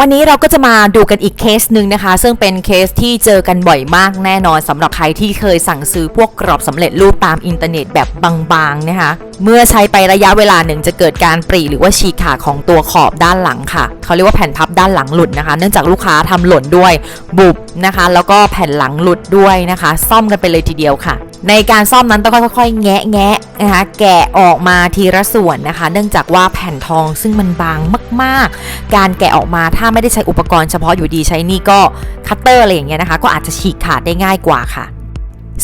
วันนี้เราก็จะมาดูกันอีกเคสหนึ่งนะคะ ซึ่งเป็นเคสที่เจอกันบ่อยมากแน่นอนสำหรับใครที่เคยสั่งซื้อพวกกรอบสำเร็จรูปตามอินเทอร์เน็ตแบบบางๆนะคะ เมื่อใช้ไประยะเวลาหนึ่งจะเกิดการปรีหรือว่าฉีกขาดของตัวขอบด้านหลังค่ะ เขาเรียกว่าแผ่นพับด้านหลังหลุดนะคะ เนื่องจากลูกค้าทำหล่นด้วยบุบนะคะ แล้วก็แผ่นหลังหลุดด้วยนะคะ ซ่อมกันไปเลยทีเดียวค่ะ ในการซ่อมนั้นต้องค่อยๆ แงะแงะนะคะแกะออกมาทีละส่วนนะคะ เนื่องจากว่าแผ่นทองซึ่งมันบางมาก ๆ การแกะออกมาถ้าไม่ได้ใช้อุปกรณ์เฉพาะอยู่ดีใช้นี่ก็คัตเตอร์อะไรอย่างเงี้ยนะคะ ก็อาจจะฉีกขาดได้ง่ายกว่าค่ะ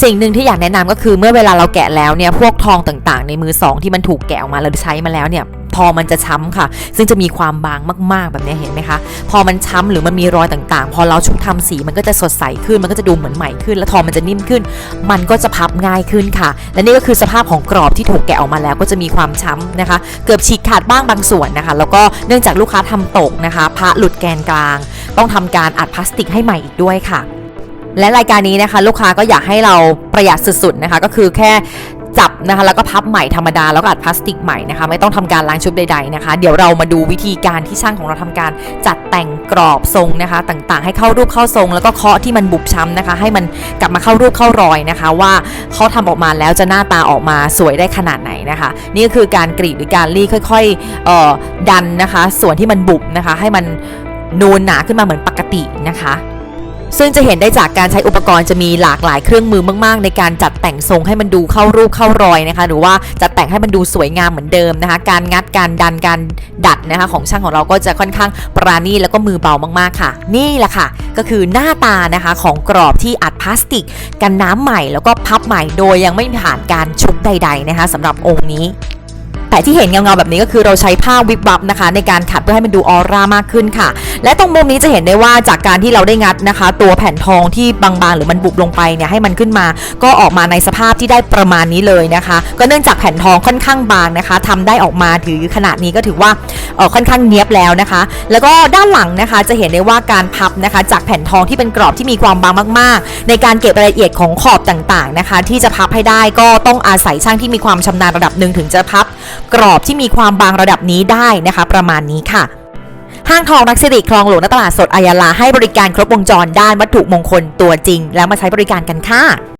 สิ่งหนึ่งที่อยากแนะนำก็คือเมื่อเวลาเราแกะแล้วเนี่ยพวกทองต่างๆ ในมือสองที่มันถูกแกะออกมาเราใช้มาแล้วเนี่ย ทอมันจะช้ำค่ะ ซึ่งจะมีความบางมาก ๆ แบบนี้เห็นไหมคะ พอมันช้ำหรือมันมีรอยต่างๆ พอเราชุบทำสีมันก็จะสดใสขึ้น มันก็จะดูเหมือนใหม่ขึ้น แล้วทองมันจะนิ่มขึ้น มันก็จะพับง่ายขึ้นค่ะ และนี่ก็คือสภาพของกรอบที่ถูกแกะออกมาแล้วก็จะมีความช้ำนะคะ เกือบฉีกขาดบ้างบางส่วนนะคะ แล้วก็เนื่องจากลูกค้าทำตกนะคะ พระหลุดแกนกลาง ต้องทำการอัดพลาสติกให้ใหม่อีกด้วยค่ะและรายการนี้นะคะ ลูกค้าก็อยากให้เราประหยัดสุดๆนะคะ ก็คือแค่ จับนะคะแล้วก็พับใหม่ธรรมดาแล้วก็อัดพลาสติกใหม่นะคะไม่ต้องทำการล้างชุบใดๆนะคะ เดี๋ยวเรามาดูวิธีการที่ช่างของเราทำการจัดแต่งกรอบทรงนะคะ ต่างๆ ให้เข้ารูปเข้าทรง แล้วก็เคาะที่มันบุบช้ำนะคะ ให้มันกลับมาเข้ารูปเข้ารอยนะคะ ว่าเขาทำออกมาแล้วจะหน้าตาออกมาสวยได้ขนาดไหนนะคะ นี่ก็คือการกรีดหรือการรีดค่อยๆออดันนะคะ ส่วนที่มันบุบนะคะ ให้มันนูนหนาขึ้นมาเหมือนปกตินะคะ ซึ่งจะเห็นได้จากการใช้อุปกรณ์จะมีหลากหลายเครื่องมือมาก ๆ ในการจัดแต่งทรงให้มันดูเข้ารูปเข้ารอยนะคะ หรือว่าจัดแต่งให้มันดูสวยงามเหมือนเดิมนะคะ การงัดการดันการดัดนะคะของช่างของเราก็จะค่อนข้างปราณีตแล้วก็มือเบามากๆค่ะ นี่แหละค่ะ ก็คือหน้าตานะคะของกรอบที่อัดพลาสติก กันน้ำใหม่แล้วก็พับใหม่โดยยังไม่ผ่านการชุบใด ๆนะคะสำหรับองค์นี้ แต่ที่เห็นเงาๆแบบนี้ก็คือเราใช้ผ้าวิบวับนะคะ ในการขัดเพื่อให้มันดูออร่ามากขึ้นค่ะ และตรงมุมนี้จะเห็นได้ว่าจากการที่เราได้งัดนะคะ ตัวแผ่นทองที่บางๆ หรือมันบุบลงไปเนี่ยให้มันขึ้นมา ก็ออกมาในสภาพที่ได้ประมาณนี้เลยนะคะ ก็เนื่องจากแผ่นทองค่อนข้างบางนะคะทำได้ออกมาถือขนาดนี้ก็ถือว่า ค่อนข้างเนียบแล้วนะคะ แล้วก็ด้านหลังนะคะจะเห็นได้ว่าการพับนะคะ จากแผ่นทองที่เป็นกรอบที่มีความบางมาก ๆ ในการเก็บรายละเอียดของขอบต่างๆนะคะ ที่จะพับให้ได้ก็ต้องอาศัยช่างที่มีความชำนาญระดับหนึ่งถึงจะพับ กรอบที่มีความบางระดับนี้ได้นะคะ ประมาณนี้ค่ะห้างทองรักสิริคลองหลวงณตลาดสดอายาลาให้บริการครบวงจรด้านวัตถุมงคลตัวจริง แล้วมาใช้บริการกันค่ะ